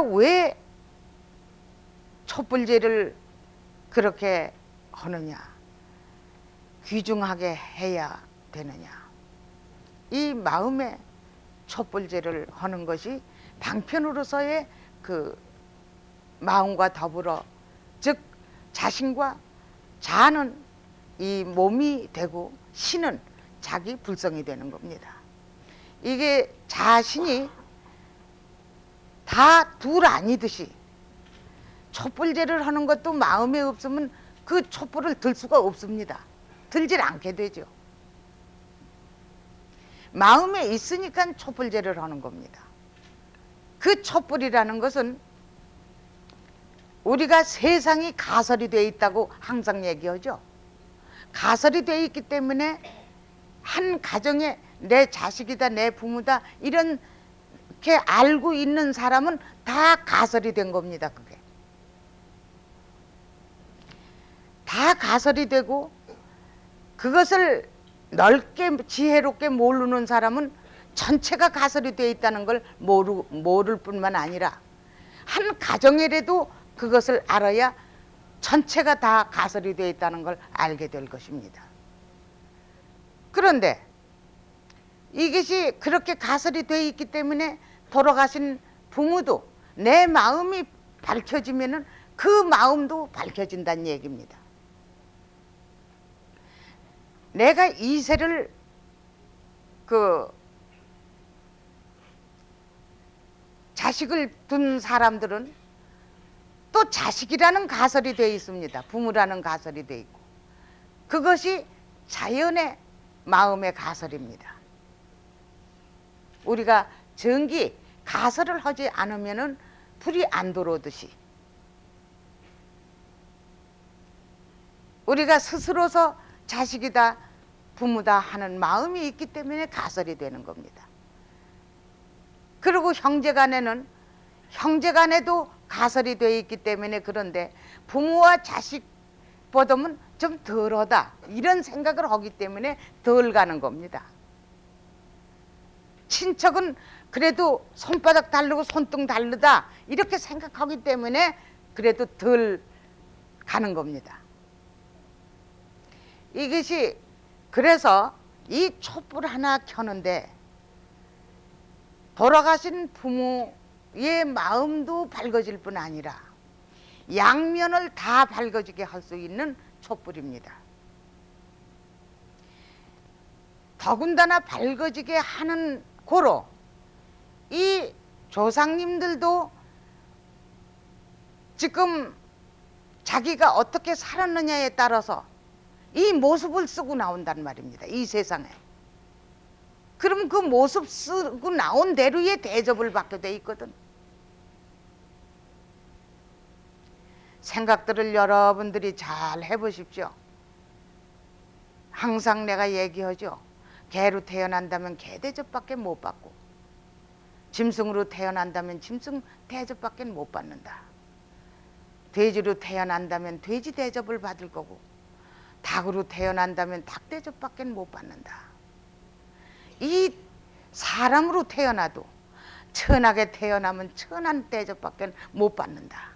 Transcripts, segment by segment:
왜 촛불제를 그렇게 하느냐 귀중하게 해야 되느냐 이 마음에 촛불제를 하는 것이 방편으로서의 그 마음과 더불어 즉 자신과 자는 이 몸이 되고 신은 자기 불성이 되는 겁니다. 이게 자신이 다 둘 아니듯이 촛불제를 하는 것도 마음에 없으면 그 촛불을 들 수가 없습니다. 들질 않게 되죠. 마음에 있으니까 촛불제를 하는 겁니다. 그 촛불이라는 것은 우리가 세상이 가설이 되어 있다고 항상 얘기하죠. 가설이 되어 있기 때문에 한 가정에 내 자식이다, 내 부모다 이 렇게 알고 있는 사람은 다 가설이 된 겁니다. 그게 다 가설이 되고 그것을 넓게 지혜롭게 모르는 사람은 전체가 가설이 되어 있다는 걸 모르, 모를 뿐만 아니라 한 가정이라도 그것을 알아야 전체가 다 가설이 되어 있다는 걸 알게 될 것입니다. 그런데 이것이 그렇게 가설이 되어 있기 때문에 돌아가신 부모도 내 마음이 밝혀지면은 그 마음도 밝혀진다는 얘기입니다. 내가 이세를 그 자식을 둔 사람들은 또 자식이라는 가설이 되어 있습니다. 부모라는 가설이 되어 있고 그것이 자연의 마음의 가설입니다. 우리가 전기 가설을 하지 않으면은 불이 안 들어오듯이 우리가 스스로서 자식이다 부모다 하는 마음이 있기 때문에 가설이 되는 겁니다. 그리고 형제간에는 형제간에도 가설이 되어 있기 때문에 그런데 부모와 자식보다는 좀 덜하다 이런 생각을 하기 때문에 덜 가는 겁니다. 친척은 그래도 손바닥 다르고 손등 다르다 이렇게 생각하기 때문에 그래도 덜 가는 겁니다. 이것이 그래서 이 촛불 하나 켜는데 돌아가신 부모의 마음도 밝아질 뿐 아니라 양면을 다 밝아지게 할 수 있는 촛불입니다. 더군다나 밝아지게 하는 고로 이 조상님들도 지금 자기가 어떻게 살았느냐에 따라서 이 모습을 쓰고 나온단 말입니다. 이 세상에. 그럼 그 모습 쓰고 나온 대로의 대접을 받게 돼 있거든. 생각들을 여러분들이 잘 해보십시오. 항상 내가 얘기하죠. 개로 태어난다면 개 대접밖에 못 받고 짐승으로 태어난다면 짐승 대접밖에 못 받는다. 돼지로 태어난다면 돼지 대접을 받을 거고 닭으로 태어난다면 닭 대접밖에 못 받는다. 이 사람으로 태어나도 천하게 태어나면 천한 대접밖에 못 받는다.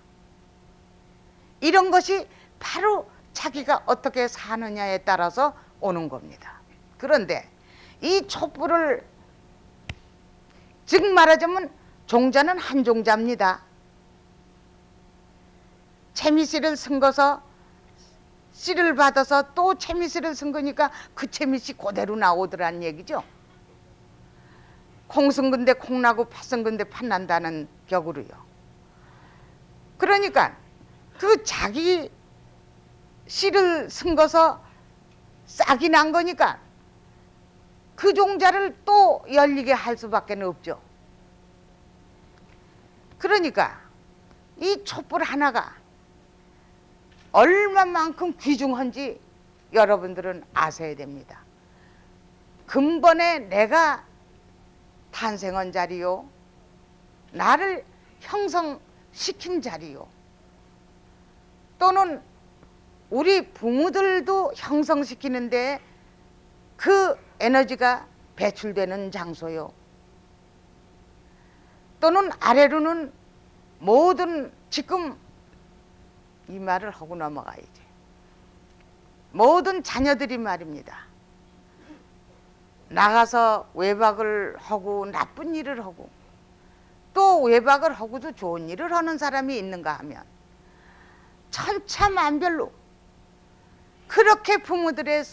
이런 것이 바로 자기가 어떻게 사느냐에 따라서 오는 겁니다. 그런데 이 촛불을 즉 말하자면 종자는 한 종자입니다. 채미씨를 쓴 거서 씨를 받아서 또 채미씨를 쓴 거니까 그 채미씨 그대로 나오더란 얘기죠. 콩 쓴 건데 콩 나고 팥 쓴 건데 팥 난다는 격으로요. 그러니까 그 자기 씨를 쓴 거서 싹이 난 거니까 그 종자를 또 열리게 할 수밖에 없죠. 그러니까 이 촛불 하나가 얼마만큼 귀중한지 여러분들은 아셔야 됩니다. 근본에 내가 탄생한 자리요. 나를 형성시킨 자리요. 또는 우리 부모들도 형성시키는데 그 에너지가 배출되는 장소요. 또는 아래로는 모든 지금 이 말을 하고 넘어가야지. 모든 자녀들이 말입니다. 나가서 외박을 하고 나쁜 일을 하고 또 외박을 하고도 좋은 일을 하는 사람이 있는가 하면 천차만별로 그렇게 부모들의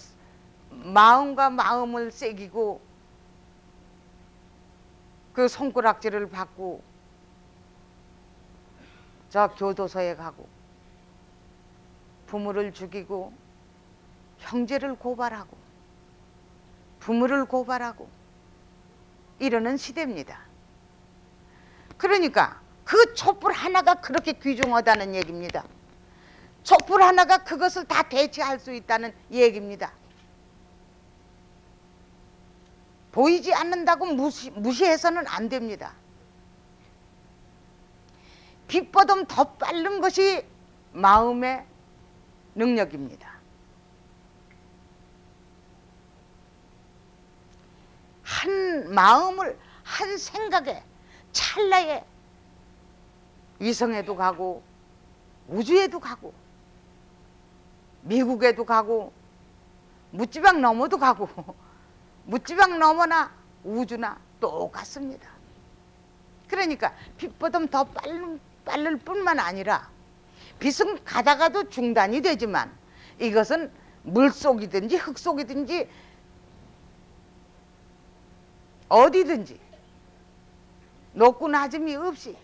마음과 마음을 새기고 그 손가락질을 받고 저 교도소에 가고 부모를 죽이고 형제를 고발하고 부모를 고발하고 이러는 시대입니다. 그러니까 그 촛불 하나가 그렇게 귀중하다는 얘기입니다. 촛불 하나가 그것을 다 대체할 수 있다는 얘기입니다. 보이지 않는다고 무시, 무시해서는 안 됩니다. 빛보다 더 빠른 것이 마음의 능력입니다. 한 마음을 한 생각에 찰나에 위성에도 가고 우주에도 가고 미국에도 가고 무지방 넘어도 가고 무지방 넘어나 우주나 똑같습니다. 그러니까 빛보다 더 빠른, 빠를 뿐만 아니라 빛은 가다가도 중단이 되지만 이것은 물 속이든지 흙 속이든지 어디든지 높고 낮음이 없이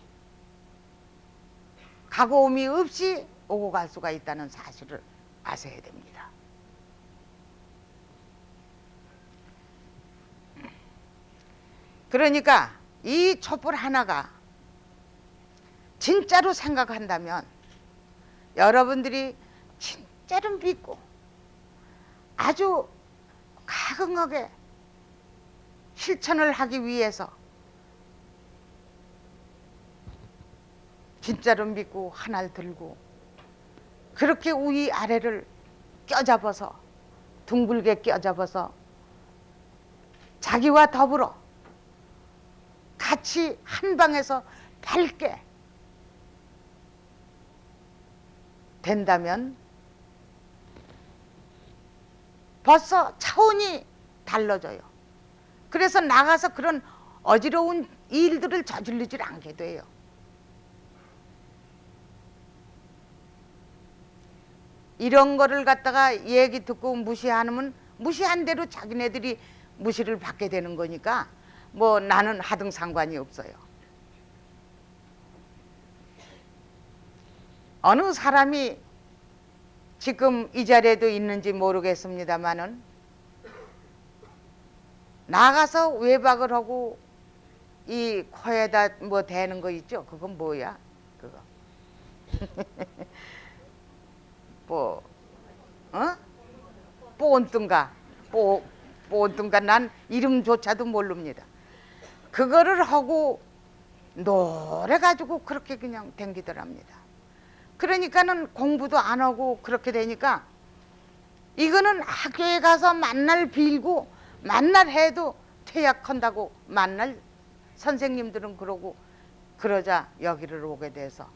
가고 오미 없이 오고 갈 수가 있다는 사실을 아셔야 됩니다. 그러니까 이 촛불 하나가 진짜로 생각한다면 여러분들이 진짜로 믿고 아주 가긍하게 실천을 하기 위해서 진짜로 믿고 하나를 들고 그렇게 위 아래를 껴잡아서 둥글게 껴잡아서 자기와 더불어 같이 한 방에서 밝게 된다면 벌써 차원이 달라져요. 그래서 나가서 그런 어지러운 일들을 저지르질 않게 돼요. 이런 거를 갖다가 얘기 듣고 무시하면 무시한 대로 자기네들이 무시를 받게 되는 거니까 뭐 나는 하등 상관이 없어요. 어느 사람이 지금 이 자리에도 있는지 모르겠습니다만은 나가서 외박을 하고 이 코에다 뭐 대는 거 있죠? 그건 뭐야? 그거. 뭐, 어? 뽀온뚱가, 뽀, 뽀온뚱가 난 이름조차도 모릅니다. 그거를 하고 노래 가지고 그렇게 그냥 댕기더랍니다. 그러니까는 공부도 안 하고 그렇게 되니까 이거는 학교에 가서 만날 빌고 만날 해도 퇴학한다고 만날 선생님들은 그러고 그러자 여기를 오게 돼서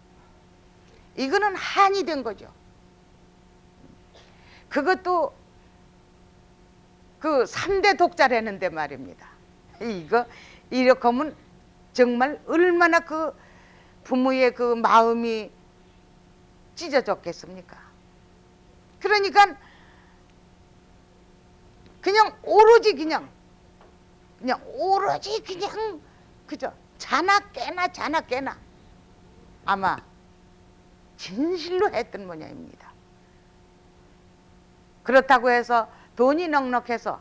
이거는 한이 된 거죠. 그것도 그 3대 독자라는데 말입니다. 이거 이렇게 하면 정말 얼마나 그 부모의 그 마음이 찢어졌겠습니까? 그러니까 그냥 오로지 그냥 그냥 오로지 그냥 그저 자나 깨나 자나 깨나 아마 진실로 했던 모양입니다. 그렇다고 해서 돈이 넉넉해서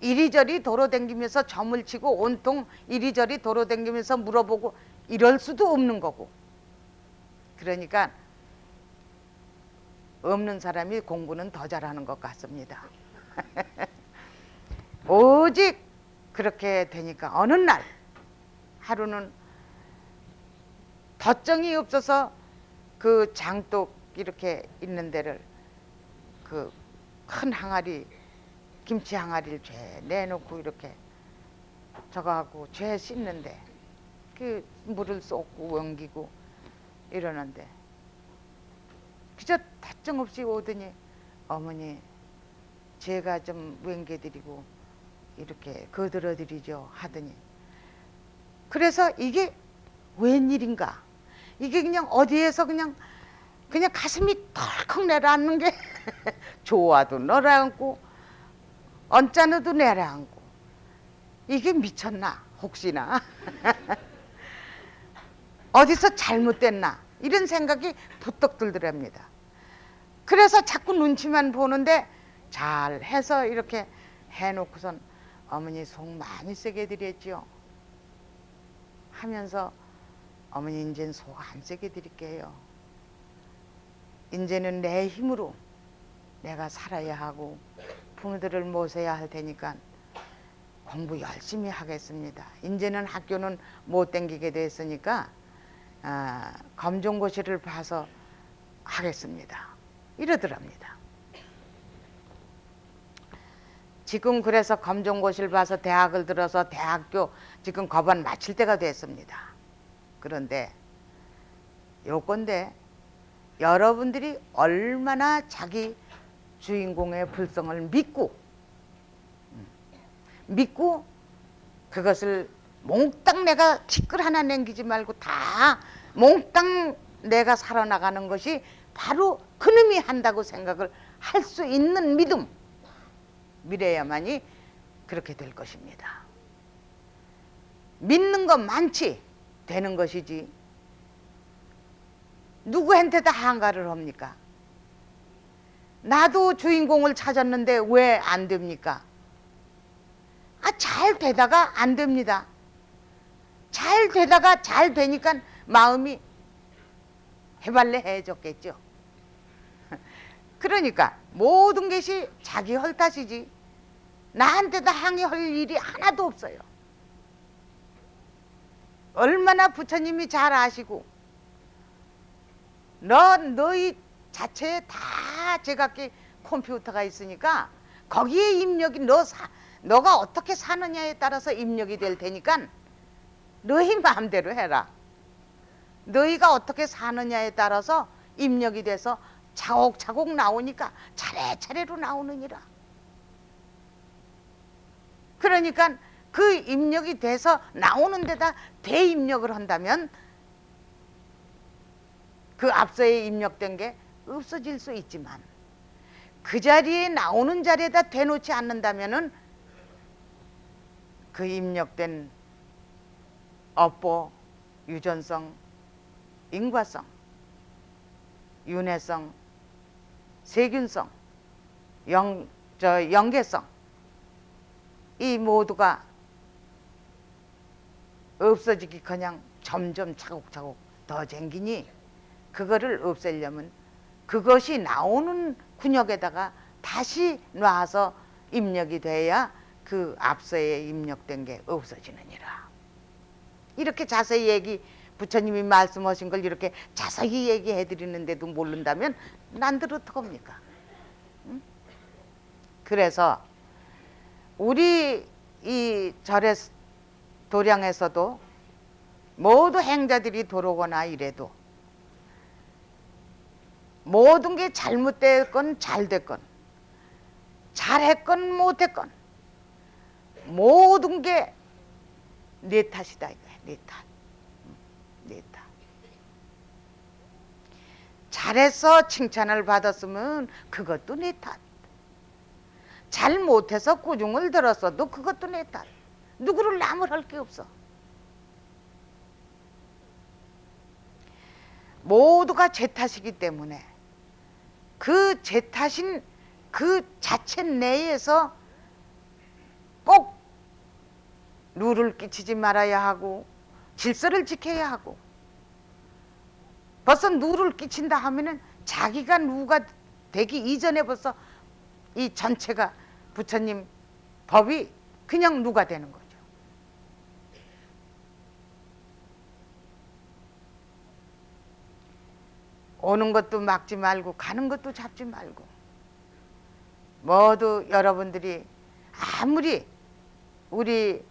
이리저리 도로댕기면서 점을 치고 온통 이리저리 도로댕기면서 물어보고 이럴 수도 없는 거고 그러니까 없는 사람이 공부는 더 잘하는 것 같습니다. 오직 그렇게 되니까 어느 날 하루는 덧정이 없어서 그 장독 이렇게 있는 데를 그 큰 항아리 김치 항아리를 죄 내놓고 이렇게 저거 하고 죄 씻는데 그 물을 쏟고 엉기고 이러는데 그저 다정없이 오더니 어머니 제가 좀 웽개드리고 이렇게 거들어드리죠 하더니 그래서 이게 웬일인가? 이게 그냥 어디에서 그냥 그냥 가슴이 덜컥 내려앉는 게 좋아도 내려앉고 언짢아도 내려앉고 이게 미쳤나 혹시나 어디서 잘못됐나 이런 생각이 부떡 들더랍니다. 그래서 자꾸 눈치만 보는데 잘 해서 이렇게 해놓고선 어머니 속 많이 세게 드렸지요. 하면서 어머니 이제는 속 안 세게 드릴게요. 이제는 내 힘으로 내가 살아야 하고 부모들을 모셔야 할 테니까 공부 열심히 하겠습니다. 이제는 학교는 못 댕기게 됐으니까 아, 검정고시를 봐서 하겠습니다. 이러더랍니다. 지금 그래서 검정고시를 봐서 대학을 들어서 대학교 지금 과반 마칠 때가 됐습니다. 그런데 요건데 여러분들이 얼마나 자기 주인공의 불성을 믿고 음, 믿고 그것을 몽땅 내가 티끌 하나 남기지 말고 다 몽땅 내가 살아나가는 것이 바로 그놈이 한다고 생각을 할 수 있는 믿음 미래야만이 그렇게 될 것입니다. 믿는 것 많지 되는 것이지 누구한테 다 한가를 합니까? 나도 주인공을 찾았는데 왜 안 됩니까? 아, 잘 되다가 안 됩니다. 잘 되다가 잘 되니까 마음이 해발레 해졌겠죠. 그러니까 모든 것이 자기 헐탓이지 나한테도 항의할 일이 하나도 없어요. 얼마나 부처님이 잘 아시고 너 너희 자체에 다 제각기 컴퓨터가 있으니까 거기에 입력이 너 사, 너가 어떻게 사느냐에 따라서 입력이 될 테니까 너희 마음대로 해라. 너희가 어떻게 사느냐에 따라서 입력이 돼서 차곡차곡 나오니까 차례차례로 나오느니라. 그러니까 그 입력이 돼서 나오는 데다 대입력을 한다면 그 앞서에 입력된 게 없어질 수 있지만 그 자리에 나오는 자리에다 대놓지 않는다면은 그 입력된 업보, 유전성, 인과성, 윤회성, 세균성, 영, 저 연계성 이 모두가 없어지기 그냥 점점 차곡차곡 더 쟁기니 그거를 없애려면 그것이 나오는 군역에다가 다시 놔서 입력이 돼야 그 앞서에 입력된 게 없어지느니라. 이렇게 자세히 얘기 부처님이 말씀하신 걸 이렇게 자세히 얘기해 드리는데도 모른다면 난들 어떡합니까? 응? 그래서 우리 이 절에 도량에서도 모두 행자들이 들어오거나 이래도 모든 게 잘못됐건 잘됐건 잘했건 못했건 모든 게 내 탓이다 이거야 내 탓. 내 탓. 잘해서 칭찬을 받았으면 그것도 내 탓. 잘 못해서 꾸중을 들었어도 그것도 내 탓. 누구를 나무랄 게 없어. 모두가 제 탓이기 때문에 그 제 탓인 그 자체 내에서 꼭 룰을 끼치지 말아야 하고 질서를 지켜야 하고 벌써 누를 끼친다 하면은 자기가 누가 되기 이전에 벌써 이 전체가 부처님 법이 그냥 누가 되는 거죠. 오는 것도 막지 말고 가는 것도 잡지 말고 모두 여러분들이 아무리 우리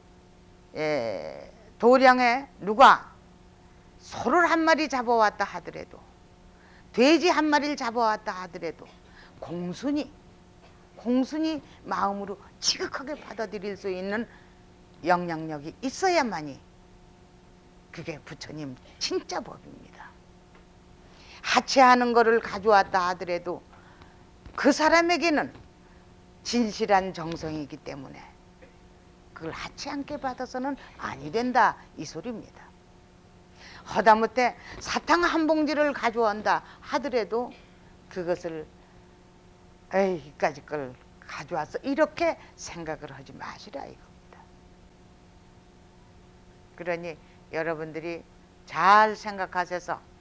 에, 도량에 누가 소를 한 마리 잡아왔다 하더라도 돼지 한 마리를 잡아왔다 하더라도 공순이 공순이 마음으로 지극하게 받아들일 수 있는 영향력이 있어야만이 그게 부처님 진짜 법입니다. 하체하는 거를 가져왔다 하더라도 그 사람에게는 진실한 정성이기 때문에 그걸 하치 않게 받아서는 아니 된다 이 소리입니다. 허다못해 사탕 한 봉지를 가져온다 하더라도 그것을 에이 이까지 걸 가져와서 이렇게 생각을 하지 마시라 이겁니다. 그러니 여러분들이 잘 생각하셔서 아,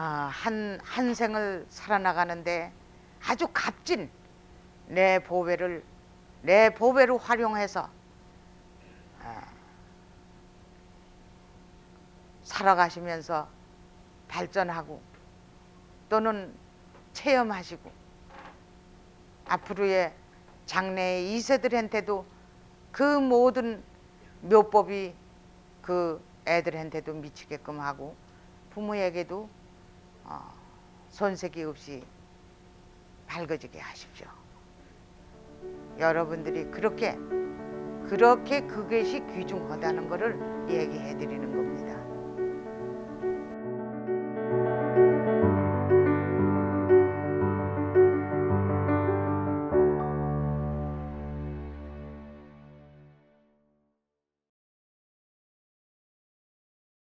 한, 한 생을 살아나가는데 아주 값진 내 보배를 내 보배로 활용해서 아, 살아가시면서 발전하고 또는 체험하시고 앞으로의 장래의 이세들한테도 그 모든 묘법이 그 애들한테도 미치게끔 하고 부모에게도 어, 손색이 없이 밝아지게 하십시오. 여러분들이 그렇게 그렇게 그것이 귀중하다는 것을 얘기해 드리는 겁니다.